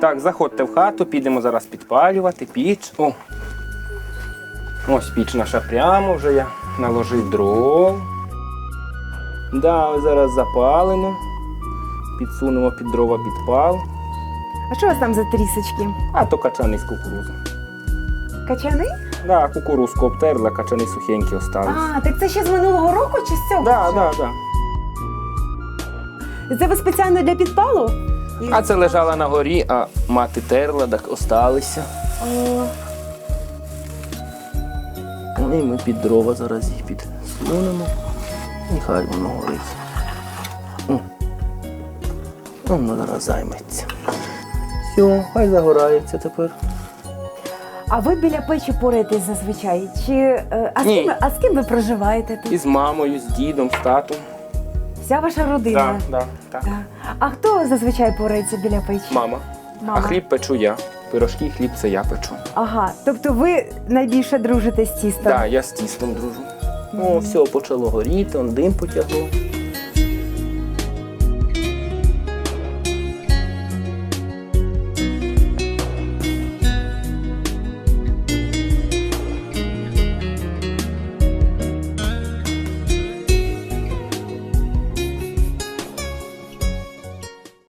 Так, заходьте в хату, підемо зараз підпалювати піч. О. Ось піч наша прямо, вже я наложив дров. Да, ось зараз запалимо. Підсунемо під дрова підпал. А що у вас там за трісочки? А то качани з кукурузу. Качани? Да, кукурузку обтерла, качани сухенькі остались. А, так це ще з минулого року чи з цього? Да, вже? да, да. Це ви спеціально для підпалу? А це лежала на горі, а мати терла, так осталися. Ну, І ми під дрова зараз їх підсунемо. І хай воно горить. О. Ну, Воно зараз займеться. Все, хай загорається тепер. А ви біля печі пораєтесь зазвичай? Чи, е, а, з Ні. ким, а з ким ви проживаєте тут? І з мамою, з дідом, з татом. Вся ваша родина? да, так. Да. А хто зазвичай порається біля печі? Мама. Мама. А хліб печу я. Пирожки і хліб це я печу. Ага, тобто ви найбільше дружите з тістом? Так, я з тістом дружу. О, все, почало горіти, он дим потягло.